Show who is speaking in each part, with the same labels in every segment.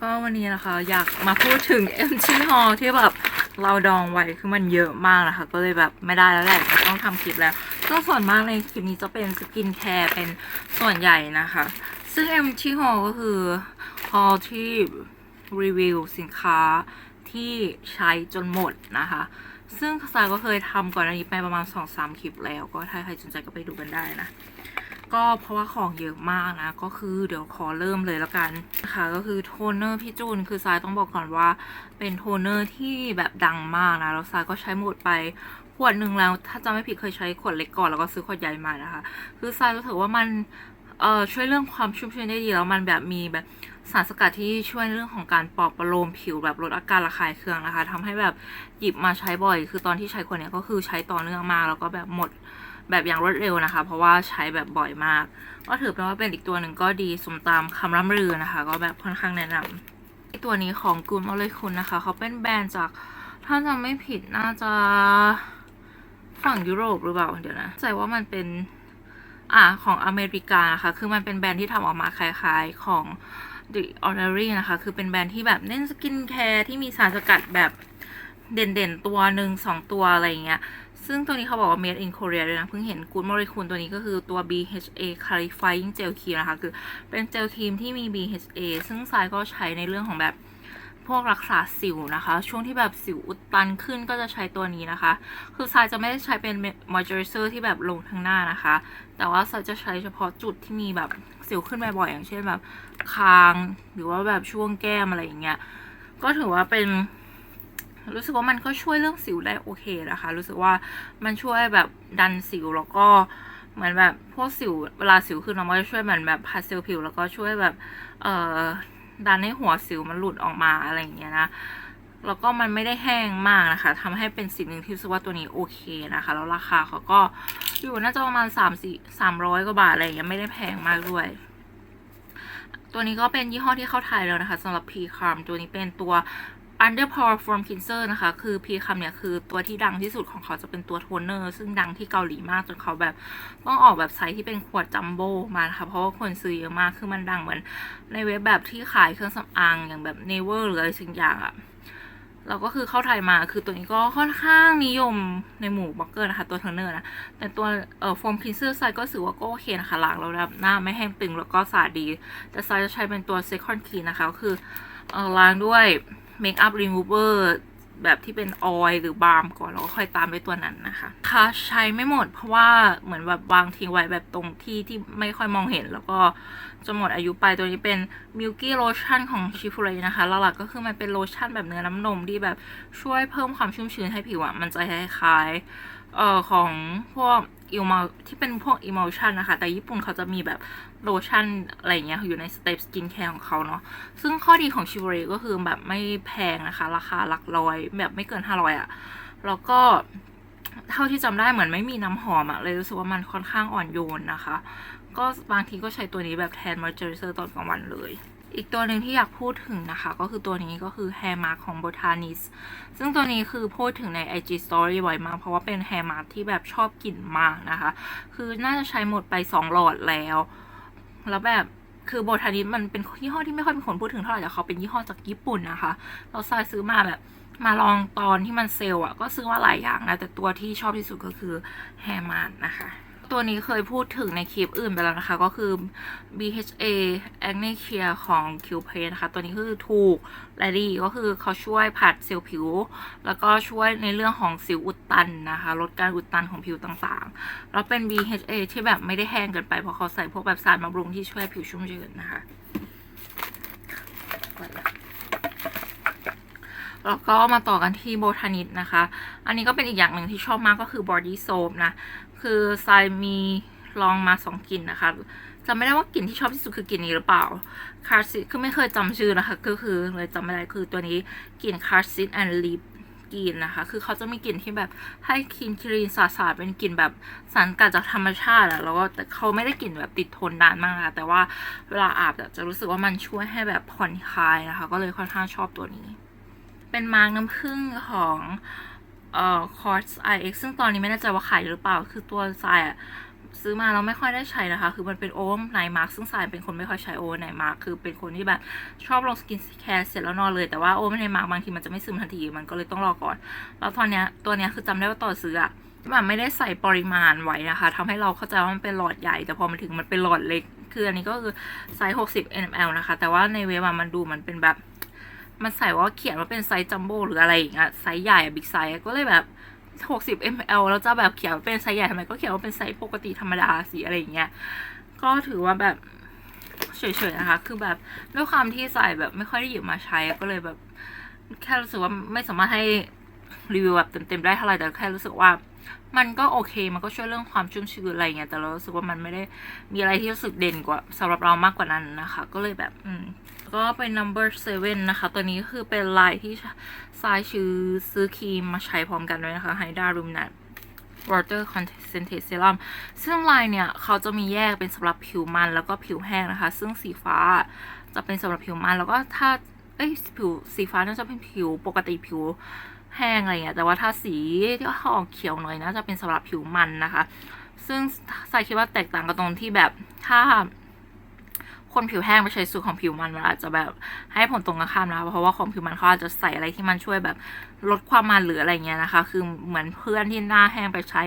Speaker 1: ก็วันนี้นะคะ อยากมาพูดถึง m อ Hall ที่แบบเราดองไว้คือมันเยอะมากนะคะ ก็เลยแบบไม่ได้แล้วแหละต้องทำคลิปแล้ว ก็ส่วนมากในคลิปนี้จะเป็นสกินแคร์เป็นส่วนใหญ่นะคะ ซึ่ง m อ Hall ก็คือ Hall ที่รีวิวสินค้าที่ใช้จนหมดนะคะ ซึ่งซายก็เคยทำก่อนอันนี้ไปประมาณ 2-3 คลิปแล้ว ก็ถ้าใครสนใจก็ไปดูกันได้นะ ก็เพราะว่าของเยอะมากนะ ก็คือเดี๋ยวขอเริ่มเลยแล้วกันนะคะก็คือโทนเนอร์พี่จูน คือทรายต้องบอกก่อนว่า เป็นโทนเนอร์ที่แบบดังมากนะ แล้วทรายก็ใช้หมดไปขวดหนึ่งแล้ว ถ้าจำไม่ผิดเคยใช้ขวดเล็กก่อนแล้วก็ซื้อขวดใหญ่มานะคะ คือทรายรู้สึกว่ามันเอ่อช่วยเรื่องความชุ่มชื้นได้ดีแล้วมันแบบมีแบบสารสกัดที่ช่วยเรื่องของการปลอบประโลมผิวแบบลดอาการระคายเคืองนะคะทำให้แบบหยิบมาใช้บ่อย คือตอนที่ใช้ขวดเนี้ยก็คือใช้ต่อเนื่องมากแล้วก็แบบหมด แบบอย่างรวดเร็วนะคะ เพราะว่าใช้แบบบ่อยมาก ก็ถือเป็นว่าเป็นอีกตัวหนึ่งก็ดีสมตามคำร่ำลือนะคะ ก็แบบค่อนข้างแนะนำตัวนี้ของกูมเอเลยคุณนะคะ เขาเป็นแบรนด์จากถ้าจำไม่ผิดน่าจะฝั่งยุโรปหรือเปล่าเดี๋ยวนะใจว่ามันเป็นอ่าของอเมริกานะคะคือมันเป็นแบรนด์ที่ทำออกมาคล้ายๆของ The Ordinary นะคะ คือเป็นแบรนด์ที่แบบเน้นสกินแคร์ที่มีสารสกัดแบบเด่นๆ ตัวหนึ่งสองตัวอะไรอย่างเงี้ย ซึ่งตัวนี้เขาบอกว่า made in Korea ด้วยนะ เพิ่งเห็น Good Molecule ตัวนี้ก็คือตัว BHA Clarifying Gel Cream นะคะ คือเป็นเจลครีมที่มี BHA ซึ่งทรายก็ใช้ในเรื่องของแบบพวกรักษาสิวนะคะ ช่วงที่แบบสิวอุดตันขึ้นก็จะใช้ตัวนี้นะคะ คือทรายจะไม่ได้ใช้เป็น moisturizer ที่แบบลงทั้งหน้านะคะ แต่ว่าทรายจะใช้เฉพาะจุดที่มีแบบสิวขึ้นบ่อยๆอย่างเช่นแบบคาง หรือว่าแบบช่วงแก้มอะไรอย่างเงี้ยก็ถือว่าเป็น รู้สึกว่ามันก็ช่วยเรื่องสิวได้โอเคนะคะ รู้สึกว่ามันช่วยแบบดันสิวแล้วก็เหมือนแบบพวกสิวเวลาสิวขึ้นมันก็จะช่วยเหมือนแบบพาสเซลผิวแล้วก็ช่วยแบบเอ่อดันให้หัวสิวมันหลุดออกมาอะไรอย่างเงี้ยนะแล้วก็มันไม่ได้แห้งมากนะคะทำให้เป็นสิ่งหนึ่งที่รู้สึกว่าตัวนี้โอเคนะคะ แล้วราคาเขาก็อยู่น่าจะประมาณสามสี่สามร้อยกว่าบาทอะไรอย่างเงี้ยไม่ได้แพงมากด้วย ตัวนี้ก็เป็นยี่ห้อที่เข้าไทยแล้วนะคะสำหรับ P c a r m ตัวนี้เป็นตัว Under Pore Foam Cleanser นะคะ คือ P c a r m เนี่ยคือตัวที่ดังที่สุดของเขาจะเป็นตัวโทนเนอร์ ซึ่งดังที่เกาหลีมากจนเขาแบบต้องออกแบบไซส์ที่เป็นขวดจัมโบ้มานะคะ เพราะว่าคนซื้อเยอะมาก คือมันดังเหมือนในเว็บแบบที่ขายเครื่องสำอางอย่างแบบ Naver หรืออะไรสิ่งอย่างอะเราก็คือเข้าไทยมาคือตัวนี้ก็ค่อนข้างนิยมในหมู่บล็อกเกอร์นะคะ ตัวโทนเนอร์นะ แต่ตัวเอ่อโฟมคลีนเซอร์ไซก็รู้สึกว่าก็โอเคนะคะล้างแล้วแบบหน้าไม่แห้งตึงแล้วก็สะอาดดี แต่ไซจะใช้เป็นตัว Second Clean นะคะก็คือเอ่อล้างด้วย เมคอัพรีมูเวอร์แบบที่เป็นออยล์หรือบาล์มก่อนแล้วก็ค่อยตามด้วยตัวนั้นนะคะค่ะใช้ไม่หมดเพราะว่าเหมือนแบบวางทิ้งไว้แบบตรงที่ที่ไม่ค่อยมองเห็น แล้วก็จะหมดอายุไปตัวนี้เป็นมิลกี้โลชั่นของชิฟูเรนะคะหลักๆก็คือมันเป็นโลชั่นแบบเนื้อน้ำนมที่แบบช่วยเพิ่มความชุ่มชื้นให้ผิวอะมันจะคล้ายๆ เอ่อของพวกอิมที่เป็นพวกอิม l ชันนะคะ แต่ญี่ปุ่นเขาจะมีแบบโลชั่นอะไรเงี้ยอยู่ในสเตปสกินแคร์ของเขาเนาะซึ่งข้อดีของชิวเรก็คือแบบไม่แพงนะคะ ราคาหลักร้อย แบบไม่เกิน500อะ่ะแล้วก็เท่าที่จำได้เหมือนไม่มีน้ำหอมอะเลยรู้สึกว่ามันค่อนข้างอ่อนโยนนะคะ ก็บางทีก็ใช้ตัวนี้แบบแทนมอยเจอร์เซอร์ตอนกลางวันเลย อีกตัวหนึ่งที่อยากพูดถึงนะคะ ก็คือตัวนี้ก็คือ Hair Mask ของ Botanis ซึ่งตัวนี้คือพูดถึงใน IG Story บ่อยมาก เพราะว่าเป็น Hair Mask ที่แบบชอบกลิ่นมากนะคะ คือน่าจะใช้หมดไป 2 หลอดแล้ว แล้วแบบคือโบทานิสมันเป็นยี่ห้อที่ไม่ค่อยมีคนพูดถึงเท่าไหร่แต่เขาเป็นยี่ห้อจากญี่ปุ่นนะคะ เราทรายซื้อมาแบบมาลองตอนที่มันเซลล์อะ ก็ซื้อมาหลายอย่างนะ แต่ตัวที่ชอบที่สุดก็คือ Hair Mask นะคะ ตัวนี้เคยพูดถึงในคลิปอื่นไปแล้วนะคะ ก็คือ BHA Acne Care ของ q p a นะคะ ตัวนี้คือถูกและดีก็คือเขาช่วยผัดเซลล์ผิว แล้วก็ช่วยในเรื่องของสิวอุดตันนะคะ ลดการอุดตันของผิวต่างๆ แล้วเป็น BHA ที่แบบไม่ได้แห้งเกินไป เพราะเขาใส่พวกแบบสารบำรุงที่ช่วยผิวชุ่มชื้นนะคะแล้วก็มาต่อกันที่โบทานิสนะคะ อันนี้ก็เป็นอีกอย่างหนึ่งที่ชอบมากก็คือ body soap นะ คือทรายมีลองมาสองกลิ่นนะคะจำไม่ได้ว่ากลิ่นที่ชอบที่สุดคือกลิ่นนี้หรือเปล่าคาร์ซิคือไม่เคยจำชื่อนะคะ ก็คือเลยจำไม่ได้คือตัวนี้กลิ่นคาร์ซิ and lip กลิ่นนะคะ คือเขาจะมีกลิ่นที่แบบให้คลีนคลีนสะอาดๆเป็นกลิ่นแบบสารกัดจากธรรมชาติอะแล้วก็แต่เขาไม่ได้กลิ่นแบบติดทนนานมากนะคะแต่ว่าเวลาอาบจะรู้สึกว่ามันช่วยให้แบบผ่อนคลายนะคะ ก็เลยค่อนข้างชอบตัวนี้ เป็นมาร์กน้ำผึ้งของ เอ่อ Quartz IX ซึ่งตอนนี้ไม่แน่ใจว่าขายหรือเปล่า คือตัวทรายอะซื้อมาแล้วไม่ค่อยได้ใช้นะคะ คือมันเป็นโอเวอร์ไนมาร์กซึ่งสายเป็นคนไม่ค่อยใช้โอเวอร์ไนมาร์กคือเป็นคนที่แบบชอบลงสกินแคร์เสร็จแล้วนอนเลย แต่ว่าโอเวอร์ไนมาร์กบางทีมันจะไม่ซึมทันที มันก็เลยต้องรอก่อน แล้วตอนเนี้ยตัวเนี้ยคือจำได้ว่าต่อนซื้ออะแบบไม่ได้ใส่ปริมาณไว้นะคะทำให้เราเข้าใจว่ามันเป็นหลอดใหญ่ แต่พอมาถึงมันเป็นหลอดเล็ก คืออันนี้ก็คือไซส์ 60 ml นะคะ แต่ว่าในเว็บมันดูมันเป็นแบบ มันใส่ว่าเขียนว่าเป็นไซส์จัมโบ้หรืออะไรอย่างเงี้ยไซส์ใหญ่อะบิ๊กไซส์ก็เลยแบบ60 ml แล้วจะแบบเขียนว่าเป็นไซส์ใหญ่ทำไมก็เขียนว่าเป็นไซส์ปกติธรรมดาสิอะไรอย่างเงี้ยก็ถือว่าแบบเฉยๆนะคะ คือแบบด้วยความที่ใส่แบบไม่ค่อยได้หยิบมาใช้ก็เลยแบบ แค่รู้สึกว่าไม่สามารถให้รีวิวแบบเต็มๆได้เท่าไหร่แต่แค่รู้สึกว่ามันก็โอเค มันก็ช่วยเรื่องความชุ่มชื้นอะไรเงี้ย แต่เรารู้สึกว่ามันไม่ได้มีอะไรที่รู้สึกเด่นกว่าสำหรับเรามากกว่านั้นนะคะ ก็เลยแบบ อืม ก็เป็น number seven นะคะ ตัวนี้คือเป็นลายที่ทรายชื่อซื้อครีมมาใช้พร้อมกันด้วยนะคะ Hydra Room Nut Water Concentrate Serum ซึ่งลายเนี่ย เขาจะมีแยกเป็นสำหรับผิวมันแล้วก็ผิวแห้งนะคะ ซึ่งสีฟ้าจะเป็นสำหรับผิวมันแล้วก็ถ้าเอ้ยผิวสีฟ้าน่าจะเป็นผิวปกติผิวแห้งอะไรเงี้ยแต่ว่าถ้าสีที่ออกเขียวหน่อยน่าจะเป็นสำหรับผิวมันนะคะ ซึ่งใส่คิดว่าแตกต่างกันตรงที่แบบถ้า คนผิวแห้งไปใช้สูตรของผิวมันมันอาจจะแบบให้ผลตรงกันข้ามนะเพราะว่าของผิวมันเขาอาจจะใส่อะไรที่มันช่วยแบบลดความมันหรืออะไรเงี้ยนะคะ คือเหมือนเพื่อนที่หน้าแห้งไปใช้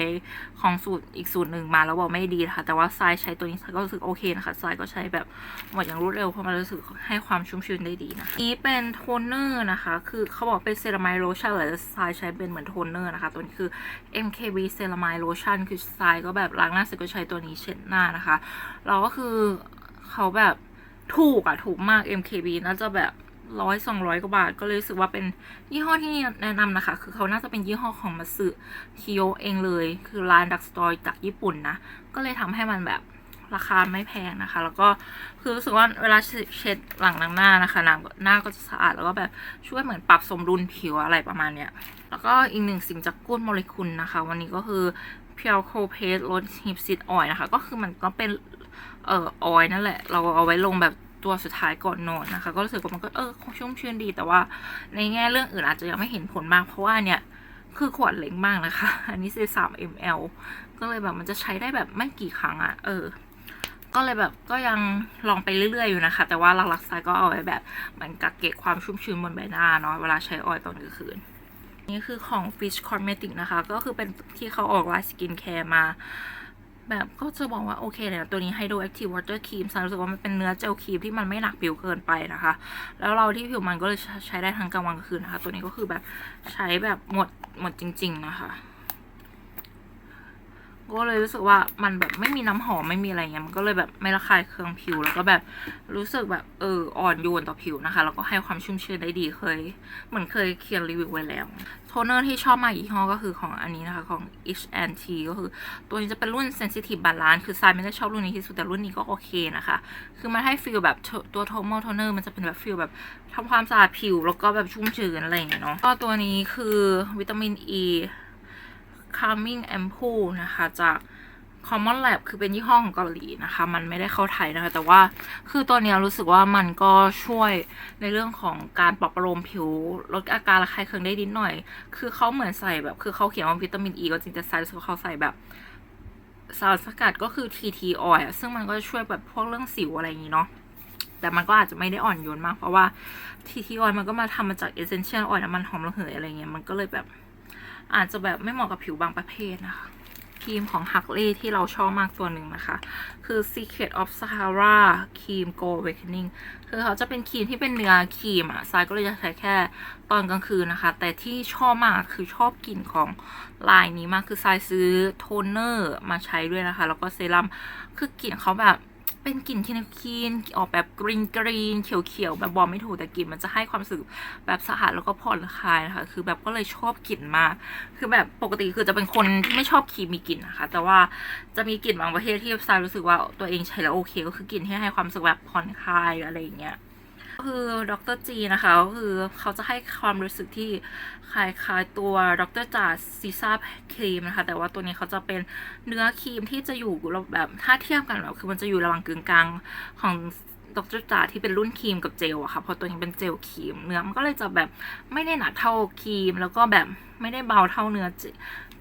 Speaker 1: ของสูตรอีกสูตรหนึ่งมาแล้วบอกไม่ดีนะคะแต่ว่าทรายใช้ตัวนี้ก็รู้สึกโอเคนะคะทรายก็ใช้แบบหมดอย่างรวดเร็วเพราะมันรู้สึกให้ความชุ่มชื้นได้ดีนะนี้เป็นโทนเนอร์นะคะ คือเขาบอกเป็นเซรามายโลชั่นหรือทรายใช้เป็นเหมือนโทนเนอร์นะคะ ตัวนี้คือ MKB เซรามายโลชั่นคือทรายก็แบบล้างหน้าเสร็จก็ใช้ตัวนี้เช็ดหน้านะคะ เราก็คือ เขาแบบถูกอะถูกมาก MKB น่าจะแบบร้อยสองร้อยกว่าบาท ก็เลยรู้สึกว่าเป็นยี่ห้อที่แนะนำนะคะ คือเขาน่าจะเป็นยี่ห้อของมาสึคิโยเองเลย คือร้านดักสตอร์จากญี่ปุ่นนะ ก็เลยทำให้มันแบบราคาไม่แพงนะคะ แล้วก็คือรู้สึกว่าเวลาเช็ดหลังหน้านะคะหนังหน้าก็จะสะอาดแล้วก็แบบช่วยเหมือนปรับสมดุลผิวอะไรประมาณเนี้ย แล้วก็อีกหนึ่งสิ่งจากกุ้นโมเลกุลนะคะ วันนี้ก็คือเพียวโคเพสลดฮิปซิดออยนะคะ ก็คือมันก็เป็น เอ่อออยนั่นแหละ เราเอาไว้ลงแบบตัวสุดท้ายก่อนนอนนะคะ ก็รู้สึกว่ามันก็เออชุ่มชื่นดี แต่ว่าในแง่เรื่องอื่นอาจจะยังไม่เห็นผลมากเพราะว่าเนี่ยคือขวดเล็กมากนะคะ อันนี้คือ3 ml ก็เลยแบบมันจะใช้ได้แบบไม่กี่ครั้งอะ่ะเออ ก็เลยแบบก็ยังลองไปเรื่อยๆอยู่นะคะ แต่ว่าหลักๆไซก็เอาไว้แบบเหมันกักเก็บความชุ่มชื้นบนใบหน้าเนาะเวลาใช้ออยล์ตอนกลางคืน นี่คือของ Fish Cosmetic นะคะ ก็คือเป็นที่เขาออกลายสกินแคร์มา แบบก็จะบอกว่าโอเคเนี่ยตัวนี้ Hydro Active Water Cream ฉันรู้สึกว่ามันเป็นเนื้อเจลครีมที่มันไม่หนักผิวเกินไปนะคะ แล้วเราที่ผิวมันก็เลยใช้ได้ทั้งกลางวันกลางคืนนะคะ ตัวนี้ก็คือแบบใช้แบบหมดหมดจริง ๆ นะคะ ก็เลยรู้สึกว่ามันแบบไม่มีน้ำหอมไม่มีอะไรเงี้ยมันก็เลยแบบไม่ระคายเคืองผิวแล้วก็แบบรู้สึกแบบเอออ่อนโยนต่อผิวนะคะ แล้วก็ให้ความชุ่มชื้นได้ดีเคย เหมือนเคยเขียนรีวิวไว้แล้วโทนเนอร์ที่ชอบมากยี่ห้อก็คือของอันนี้นะคะของ H&T ก็คือ ตัวนี้จะเป็นรุ่น Sensitive Balance คือทรายไม่ได้ชอบรุ่นนี้ที่สุดแต่รุ่นนี้ก็โอเคนะคะ คือมันให้ฟีลแบบตัวโทมอลโทนเนอร์มันจะเป็นแบบฟีลแบบทำความสะอาดผิวแล้วก็แบบชุ่มชื้นอะไรอย่างเงี้ยเนาะก็ตัวนี้คือวิตามิน E Calming Ampoule นะคะ จาก Common Lab คือเป็นยี่ห้อของเกาหลีนะคะ มันไม่ได้เข้าไทยนะคะ แต่ว่าคือตัวเนี้ยรู้สึกว่ามันก็ช่วยในเรื่องของการปรับประโลมผิว ลดอาการระคายเคืองได้นิดหน่อย คือเขาเหมือนใส่แบบ คือเขาเขียนว่าวิตามินอ e ีก็จริงแต่ใส่เขาใส่แบบสารสกัดก็คือ TT oil อะซึ่งมันก็ช่วยแบบพวกเรื่องสิวอะไรอย่างนี้เนาะแต่มันก็อาจจะไม่ได้อ่อนโยนมาก เพราะว่า TT oil มันก็มาทำมาจาก essential oil น้ำมันหอมระเหยอะไรเงี้ยมันก็เลยแบบ อาจจะแบบไม่เหมาะกับผิวบางประเภทนะคะครีมของ h u c k l e y ที่เราชอบมากตัวหนึ่งนะคะ คือ Secret of Sahara ครีม Go Awakening คือเขาจะเป็นครีมที่เป็นเนื้อครีมอะทรายก็เลยจะใช้แค่ตอนกลางคืนนะคะ แต่ที่ชอบมากคือชอบกลิ่นของลายนี้มาก คือทรายซื้อโทนเนอร์มาใช้ด้วยนะคะ แล้วก็เซรั่ม คือกลิ่นเขาแบบ เป็นกลิ่นที่นคีนออกแบบกรีนกรีนเขียวๆแบบบอกไม่ถูกแต่กลิ่นมันจะให้ความรู้สึกแบบสะอาดแล้วก็ผ่อนคลายนะคะ คือแบบก็เลยชอบกลิ่นมากคือแบบปกติคือจะเป็นคนที่ไม่ชอบครีมมีกลิ่นนะคะ แต่ว่าจะมีกลิ่นบางประเภทที่ทรายรู้สึกว่าตัวเองใช้แล้วโอเคก็คือกลิ่นที่ให้ความรู้สึกแบบผ่อนคลายอะไรอย่างเงี้ยคือดรจีนะคะก็คือเขาจะให้ความรู้สึกที่ คล้ายๆตัวดรจ่าซีซ่าครีมนะคะ แต่ว่าตัวนี้เขาจะเป็นเนื้อครีมที่จะอยู่แบบถ้าเทียบกันแบบคือมันจะอยู่ระหว่างกึ่งกลางของดรจ่าที่เป็นรุ่นครีมกับเจลอะค่ะเพราะตัวนี้เป็นเจลครีมเนื้อมันก็เลยจะแบบไม่ได้หนาเท่าครีม แล้วก็แบบไม่ได้เบาเท่าเนื้อ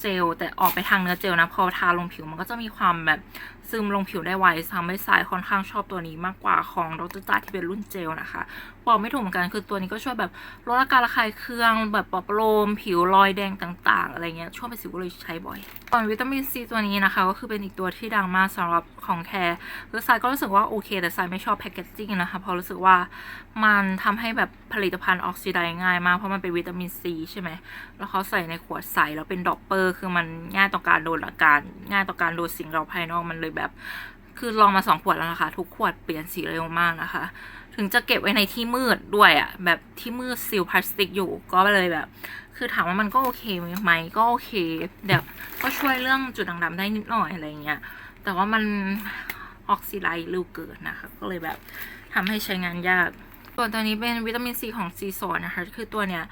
Speaker 1: เจลแต่ออกไปทางเนื้อเจลนะพอทาลงผิวมันก็จะมีความแบบซึมลงผิวได้ไวทำให้สายค่อนข้างชอบตัวนี้มากกว่าของดรจ้าที่เป็นรุ่นเจลนะคะบอกไม่ถูกเหมือนกันคือตัวนี้ก็ช่วยแบบลดอาการระคายเคืองแบบปลอบโลม ผิวรอยแดงต่าง ๆ อะไรเงี้ยช่วงเป็นสิวก็เลยใช้บ่อยส่วนวิตามินซีตัวนี้นะคะ ก็คือเป็นอีกตัวที่ดังมากสำหรับของแคร์คือสายก็รู้สึกว่าโอเค แต่สายไม่ชอบแพคเกจจิ้งนะคะเพราะรู้สึกว่ามันทำให้แบบผลิตภัณฑ์ออกซิไดง่ายมากเพราะมันเป็นวิตามินซีใช่ไหมแล้วเขาใส่ในขวดใสแล้วเป็นดอปเปอร์ คือมันง่ายต่อการโดนอาการง่ายต่อการโดนสิ่งเราภายนอกมันเลยแบบ คือลองมาสองขวดแล้วนะคะ ทุกขวดเปลี่ยนสีเร็วมากนะคะ ถึงจะเก็บไว้ในที่มืดด้วยอะ่ะ แบบที่มืดซีลพลาสติกอยู่ก็เลยแบบ คือถามว่ามันก็โอเคไหมก็โอเคเดี๋ยวก็ช่วยเรื่องจุดด่างดำได้นิดหน่อยอะไรเงี้ยแต่ว่ามันออกซิไดซ์เร็วเกินนะคะ ก็เลยแบบทำให้ใช้งานยากส่วนตัวนี้เป็นวิตามินซีของซีโซนนะคะ คือตัวเนี้ย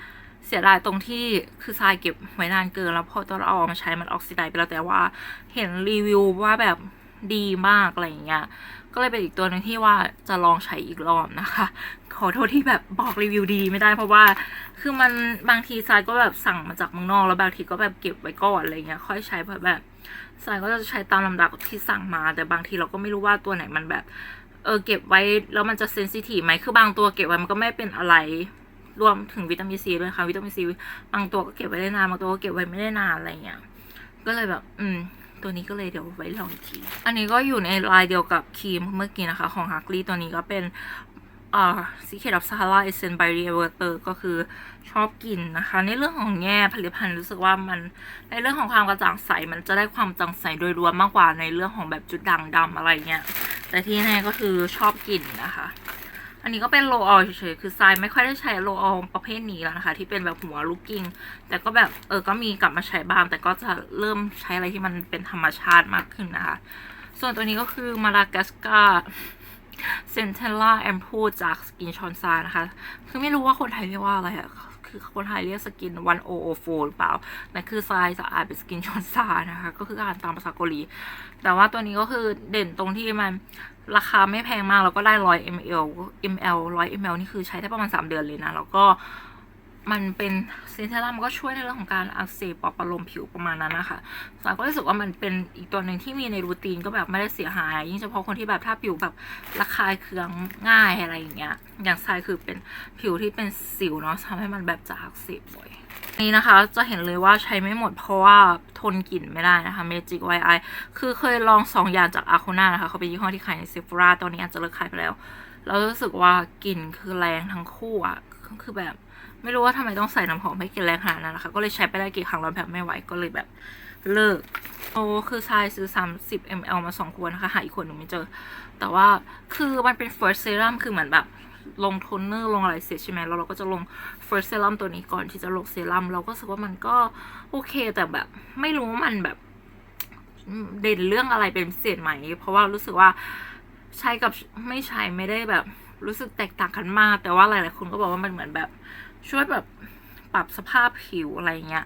Speaker 1: เสียดายตรงที่คือทรายเก็บไว้นานเกิน แล้วพอตอนเราเอามาใช้มันออกซิไดซ์ไปแล้วแต่ว่าเห็นรีวิวว่าแบบ ดีมากอะไรอย่างเงี้ย ก็เลยเป็นอีกตัวหนึ่งที่ว่าจะลองใช้อีกรอบนะคะ ขอโทษที่แบบบอกรีวิวดีไม่ได้เพราะว่า คือมันบางทีทรายก็แบบสั่งมาจากเมืองนอกแล้วบางทีก็แบบเก็บไว้ก่อนอะไรเงี้ยค่อยใช้เพราะแบบทรายก็จะใช้ตามลำดับที่สั่งมา แต่บางทีเราก็ไม่รู้ว่าตัวไหนมันแบบเออเก็บไว้แล้วมันจะเซนซิทีฟไหมคือบางตัวเก็บไว้มันก็ไม่เป็นอะไรรวมถึงวิตามินซีด้วยค่ะวิตามินซีบางตัวก็เก็บไว้ได้นานบางตัวก็เก็บไว้ไม่ได้นานอะไรเงี้ยก็เลยแบบ อืม ตัวนี้ก็เลยเดี๋ยวไว้ลองอีกที อันนี้ก็อยู่ในลายเดียวกับครีมเมื่อกี้นะคะ ของฮักลี่ตัวนี้ก็เป็นเอ่อ Secret of Sahara Essence by r e v e r t e r ก็คือชอบกลิ่นนะคะ ในเรื่องของแง่ผลิตภัณฑ์รู้สึกว่ามันในเรื่องของความกระจ่างใสมันจะได้ความจางใสโดยรวมมากกว่าในเรื่องของแบบจุดด่างดำอะไรเงี้ยแต่ที่แน่ก็คือชอบกลิ่นนะคะ อันนี้ก็เป็นโลออลเฉยๆ คือทรายไม่ค่อยได้ใช้โลออลประเภทนี้แล้วนะคะ ที่เป็นแบบหัวลูกกิ้ง แต่ก็แบบเออ ก็มีกลับมาใช้บ้าง แต่ก็จะเริ่มใช้อะไรที่มันเป็นธรรมชาติมากขึ้นนะคะ ส่วนตัวนี้ก็คือมาลากัสกาเซนเทล่าแอมพูจากสกินชอนซานะคะ คือไม่รู้ว่าคนไทยเรียกว่าอะไรอะ คือคนไทยเรียกสกินวันโอโอโฟหรือเปล่านั่นคือทรายสะอาดเป็นสกินชอนซานะคะ ก็คืออ่านตามภาษาเกาหลี แต่ว่าตัวนี้ก็คือเด่นตรงที่มันราคาไม่แพงมาก แล้วก็ได้ร้อย ml ml ร้อย ml นี่คือใช้ได้ประมาณ 3 เดือนเลยนะ แล้วก็ มันเป็นเซนเทรัมมันก็ช่วยในเรื่องของการอักเสบปอบประลมผิวประมาณนั้นนะคะสาวก็รู้สึกว่ามันเป็นอีกตัวหนึ่งที่มีในรูทีนก็แบบไม่ได้เสียหาย ยิ่งเฉพาะคนที่แบบถ้าผิวแบบระคายเคืองง่ายอะไรอย่างเงี้ย อย่างทรายคือเป็นผิวที่เป็นสิวเนาะทำให้มันแบบจะอักเสบบ่อยนี่นะคะจะเห็นเลยว่าใช้ไม่หมดเพราะว่าทนกลิ่นไม่ได้นะคะ Magic White Eye คือเคยลองสองอย่างจากอาคูน่านะคะ เขาเป็นยี่ห้อที่ขายใน Sephora ตอนนี้อาจจะเลิกขายไปแล้วแล้วรู้สึกว่ากลิ่นคือแรงทั้งคู่อะคือแบบ ไม่รู้ว่าทำไมต้องใส่น้ำหอมให้กินแรงขนาดนั้นนะคะ ก็เลยใช้ไปได้กี่ครั้งแล้วแบบไม่ไหวก็เลยแบบเลิก โอ้คือทรายซื้อ 30 ml มาสองขวดนะคะหาอีกขวดหนึ่งไม่เจอ แต่ว่าคือมันเป็น first serum คือเหมือนแบบลงโทนเนอร์ลงอะไรเสร็จใช่ไหมแล้วเราก็จะลง first serum ตัวนี้ก่อนที่จะลงเซรั่มเราก็รู้สึกว่ามันก็โอเคแต่แบบไม่รู้ว่ามันแบบเด่นเรื่องอะไรเป็นพิเศษไหม เพราะว่ารู้สึกว่าใช้กับไม่ใช้ไม่ได้แบบรู้สึกแตกต่างกันมาก แต่ว่าหลายๆคนก็บอกว่ามันเหมือนแบบ ช่วยแบบปรับสภาพผิวอะไรเงี้ย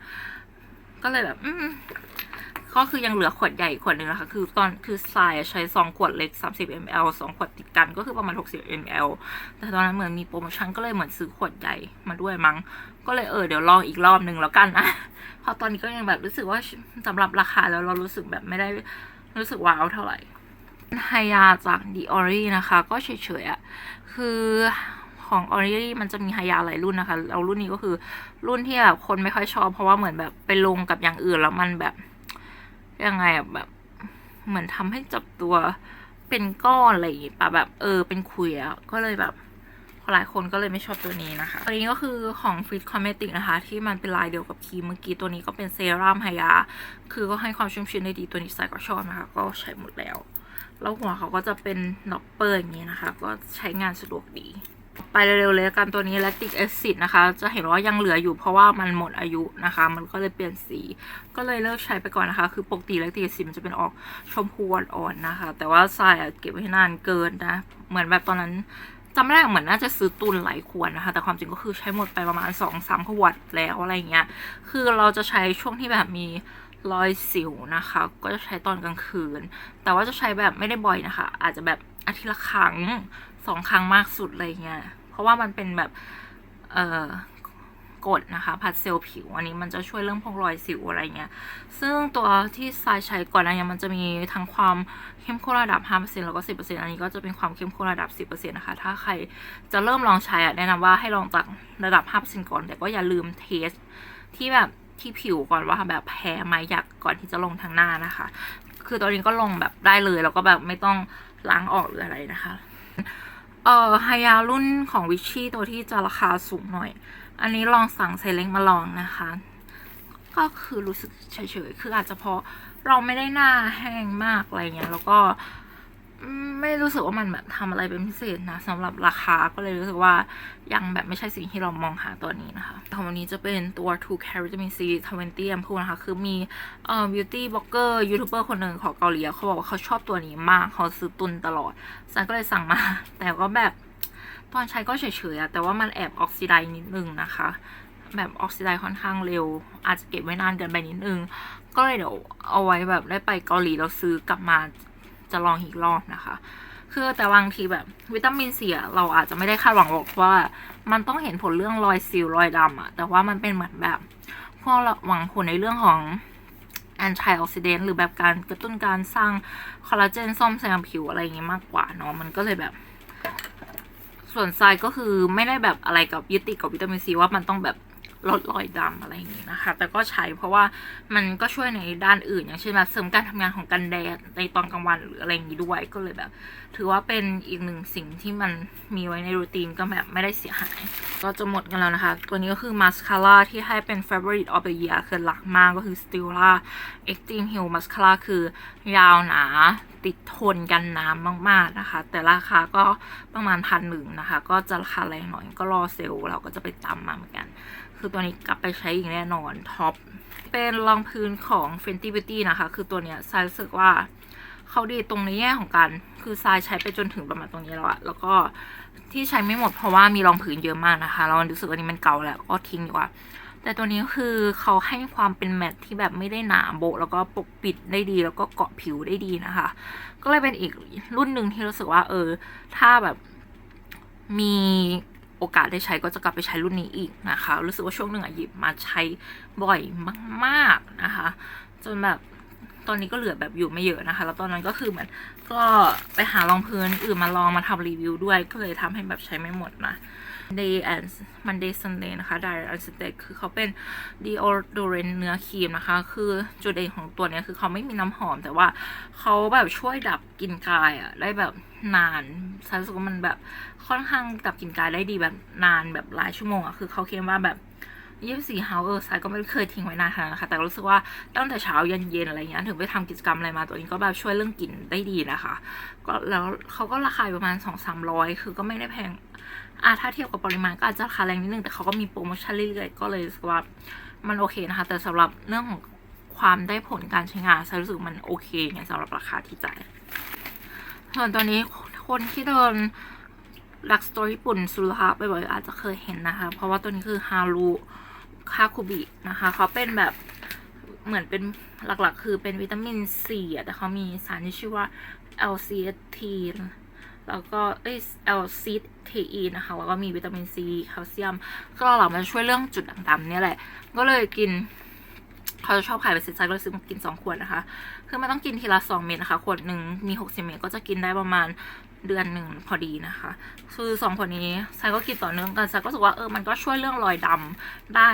Speaker 1: ก็เลยแบบอืมก็คือยังเหลือขวดใหญ่ขวดหนึ่งนะคะ คือตอนคือทรายใช้สองขวดเล็ก 30 ml สองขวดติดกันก็คือประมาณ 60 ml แต่ตอนนั้นเหมือนมีโปรโมชั่นก็เลยเหมือนซื้อขวดใหญ่มาด้วยมั้ง ก็เลยเออเดี๋ยวลองอีกรอบหนึ่งแล้วกันนะเพราะตอนนี้ก็ยังแบบรู้สึกว่าสำหรับราคาแล้วเรารู้สึกแบบไม่ได้รู้สึกว้าวเท่าไหร่ไฮยาจาก d ิออรี่นะคะ ก็เฉยๆอะคือ ของออรีมันจะมีไฮยาหลายรุ่นนะคะแล้วรุ่นนี้ก็คือรุ่นที่แบบคนไม่ค่อยชอบ เพราะว่าเหมือนแบบไปลงกับอย่างอื่นแล้วมันแบบยังไงอะแบบเหมือนทำให้จับตัวเป็นก้อนอะไรอย่างงี้ปะแบบเออเป็นขุยอะก็เลยแบบหลายคนก็เลยไม่ชอบตัวนี้นะคะ ตัวนี้ก็คือของ Fit Cosmetic นะคะ ที่มันเป็นลายเดียวกับครีมเมื่อกี้ตัวนี้ก็เป็นเซรั่มไฮยา คือก็ให้ความชุ่มชื้นได้ดีตัวนี้ใส่ก็ชอบนะคะ ก็ใช้หมดแล้ว แล้วหัวเขาก็จะเป็นน็อปเปอร์อย่างนี้นะคะ ก็ใช้งานสะดวกดี ไปเร็วๆเลยกันตัวนี้ lactic acid นะคะ จะเห็นว่ายังเหลืออยู่เพราะว่ามันหมดอายุนะคะ มันก็เลยเปลี่ยนสี ก็เลยเลิกใช้ไปก่อนนะคะ คือปกติ lactic acid มันจะเป็นออกชมพูอ่อนๆนะคะ แต่ว่าทรายเก็บไว้นานเกินนะ เหมือนแบบตอนนั้นจำไม่ได้เหมือนน่าจะซื้อตุนหลายขวดนะคะ แต่ความจริงก็คือใช้หมดไปประมาณ2อสามขวดแล้วอะไรเงี้ย คือเราจะใช้ช่วงที่แบบมีรอยสิวนะคะ ก็จะใช้ตอนกลางคืน แต่ว่าจะใช้แบบไม่ได้บ่อยนะคะ อาจจะแบบอาทิตย์ละครั้งสองครั้งมากสุดอะไรเงี้ย เพราะว่ามันเป็นแบบเอ่อกดนะคะผัดเซลล์ผิว อันนี้มันจะช่วยเรื่องพวกรอยสิวอะไรเงี้ย ซึ่งตัวที่ทรายใช้ก่อนหน้านี้มันจะมีทั้งความเข้มข้นระดับ 5%แล้วก็ 10%อันนี้ก็จะเป็นความเข้มข้นระดับ 10%นะคะ ถ้าใครจะเริ่มลองใช้อะแนะนำว่าให้ลองจากระดับ 5%ก่อน แต่ก็อย่าลืมเทสที่แบบที่ผิวก่อนว่าแบบแพ้ไหมอยากก่อนที่จะลงทางหน้านะคะ คือตัวนี้ก็ลงแบบได้เลยแล้วก็แบบไม่ต้องล้างออกหรืออะไรนะคะ เอ่อไฮยารุ่นของวิชชี่ตัวที่จะราคาสูงหน่อย อันนี้ลองสั่งไซเล้งมาลองนะคะ ก็คือรู้สึกเฉยๆ คืออาจจะเพราะเราไม่ได้หน้าแห้งมากอะไรเงี้ย แล้วก็ ไม่รู้สึกว่ามันแบบทำอะไรเป็นพิเศษนะสำหรับราคาก็เลยรู้สึกว่ายังแบบไม่ใช่สิ่งที่เรามองหาตัวนี้นะคะของวันนี้จะเป็นตัว2 c a r i Vitamin C 20 m พูนะคะ คือมีเอ่อ beauty blogger ยูทูบเบอร์คนหนึ่งของเกาหลีเขาบอกว่าเขาชอบตัวนี้มากเขาซื้อตุนตลอดซันก็เลยสั่งมา แต่ก็แบบตอนใช้ก็เฉยๆอะแต่ว่ามันแอบออกซิไดนิดนึงนะคะ แบบออกซิไดค่อนข้างเร็ว อาจจะเก็บไว้นานเกินไปนิดนึง ก็เลยเดี๋ยวเอาไว้แบบได้ไปเกาหลีเราซื้อกลับมา จะลองอีกรอบนะคะ คือแต่บางทีแบบวิตามินซีเราอาจจะไม่ได้คาดหวังหรอกว่า มันต้องเห็นผลเรื่องรอยสิวรอยดำอะแต่ว่ามันเป็นเหมือนแบบพวกเราหวังผลในเรื่องของ anti oxidant หรือแบบการกระตุ้นการสร้างคอลลาเจนซ่อมแซมผิวอะไรอย่างเงี้ยมากกว่าเนาะมันก็เลยแบบ ส่วนทรายก็คือไม่ได้แบบอะไรกับยึดติดกับวิตามินซีว่ามันต้องแบบ ลดรอยดำอะไรอย่างงี้นะคะ แต่ก็ใช้เพราะว่ามันก็ช่วยในด้านอื่น อย่างเช่นแบบเสริมการทำงานของกันแดดในตอนกลางวันหรืออะไรอย่างงี้ด้วยก็เลยแบบ ถือว่าเป็นอีกหนึ่งสิ่งที่มันมีไว้ในรูทีนก็แบบไม่ได้เสียหาย ก็จะหมดกันแล้วนะคะ ตัวนี้ก็คือมาสคาร่าที่ให้เป็น favorite of the year คือหลักมากก็คือ Stila Extreme Heal Mascara คือยาวหนาติดทนกันน้ำมาก ๆ นะคะ แต่ราคาก็ประมาณพันหนึ่งนะคะ ก็จะราคาแรงหน่อยก็รอเซลล์เราก็จะไปตามมาเหมือนกัน คือตัวนี้กลับไปใช้อีกแน่นอนท็อปเป็นรองพื้นของ Fenty Beauty นะคะ คือตัวเนี้ยซายรู้สึกว่าเขาดีตรงในแง่ของการคือทรายใช้ไปจนถึงประมาณตรงนี้แล้วอะแล้วก็ที่ใช้ไม่หมดเพราะว่ามีรองผืนเยอะมากนะคะแล้วรู้สึกว่านี้มันเก่าแล้วก็ทิ้งดีกว่า แต่ตัวนี้คือเขาให้ความเป็นแมทที่แบบไม่ได้หนาโบะแล้วก็ปกปิดได้ดีแล้วก็เกาะผิวได้ดีนะคะ ก็เลยเป็นอีกรุ่นหนึ่งที่รู้สึกว่า เออ ถ้าแบบมี โอกาสได้ใช้ก็จะกลับไปใช้รุ่นนี้อีกนะคะ รู้สึกว่าช่วงหนึ่งอะหยิบมาใช้บ่อยมากๆนะคะ จนแบบตอนนี้ก็เหลือแบบอยู่ไม่เยอะนะคะ แล้วตอนนั้นก็คือเหมือนก็ไปหารองพื้นอื่นมาลองมาทำรีวิวด้วย ก็เลยทำให้แบบใช้ไม่หมดนะ Day and Monday Sunday นะคะ Diet and Stay คือเขาเป็น deodorant เนื้อครีมนะคะ คือจุดเด่นของตัวนี้คือเขาไม่มีน้ำหอม แต่ว่าเขาแบบช่วยดับกลิ่นกายอะได้แบบ นานฉันรู้สึกว่ามันแบบค่อนข้างดับกลิ่นกายได้ดีแบบนานแบบหลายชั่วโมงอะคือเขาเคลมว่าแบบยี่สิบสี่เฮาเออร์ไซก็ไม่เคยทิ้งไว้นานขนาดนั้นนะคะแต่รู้สึกว่าตั้งแต่เช้ายันเย็นอะไรเงี้ยถึงไปทำกิจกรรมอะไรมาตัวนี้ก็แบบช่วยเรื่องกลิ่นได้ดีนะคะก็แล้วเขาก็ราคาประมาณสองสามร้อยคือก็ไม่ได้แพงอะถ้าเทียบกับปริมาณก็อาจจะราคาแรงนิดนึงแต่เขาก็มีโปรโมชั่นเรื่อยๆก็เลยรู้สึกว่ามันโอเคนะคะ แต่สำหรับเรื่องของความได้ผลการใช้งานฉันรู้สึกมันโอเคไงสำหรับราคาที่จ่าย ส่วนตัวนี้คนที่เดินลักสโตร์ญี่ปุ่นซูรุฮะไปบ่อยๆอาจจะเคยเห็นนะคะ เพราะว่าตัวนี้คือฮารุคาคุบินะคะเขาเป็นแบบเหมือนเป็นหลักๆ คือเป็นวิตามินซีอะแต่เขามีสารที่ชื่อว่า LCT แล้วก็เอ้ย L-C-T-E นะคะ แล้วก็มีวิตามินซีแคลเซียม ก็หลักๆมันจะช่วยเรื่องจุดด่างดำเนี่ยแหละ ก็เลยกิน เขาจะชอบขายเป็นเซตไซส์ก็เลยซื้อมากินสองขวดนะคะ คือมันต้องกินทีละสองเม็ดนะคะขวดหนึ่งมีหกสิบเม็ดก็จะกินได้ประมาณเดือนหนึ่งพอดีนะคะ คือสองขวดนี้ไซก็กินต่อเนื่องกันไซก็รู้สึกว่าเออมันก็ช่วยเรื่องรอยดำได้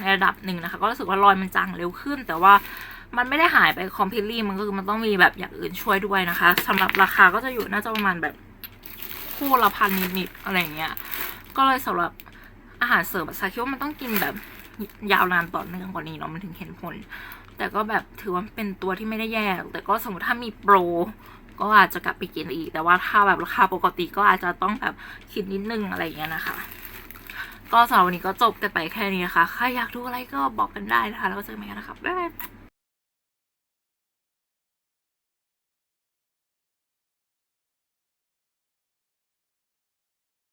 Speaker 1: ในระดับหนึ่งนะคะ ก็รู้สึกว่ารอยมันจางเร็วขึ้น แต่ว่ามันไม่ได้หายไปคอมพิวลี่มันก็คือมันต้องมีแบบอย่างอื่นช่วยด้วยนะคะสำหรับราคาก็จะอยู่น่าจะประมาณแบบคู่ละพันนิดๆอะไรเงี้ยก็เลยสำหรับอาหารเสริมไซคิดว่ามันต้องกินแบบยาวนานต่อเนื่องกว่านี้เนาะมันถึงเห็นผล แต่ก็แบบถือว่าเป็นตัวที่ไม่ได้แย่แต่ก็สมมติถ้ามีโปรก็อาจจะกลับไปกินอีก แต่ว่าถ้าแบบราคาปกติก็อาจจะต้องแบบคิดนิดนึงอะไรอย่างเงี้ยนะคะ ก็สำหรับวันนี้ก็จบกันไปแค่นี้นะคะใครอยากดูอะไรก็บอกกันได้นะคะ แล้วก็เจอกันใหม่นะคะบ๊ายบาย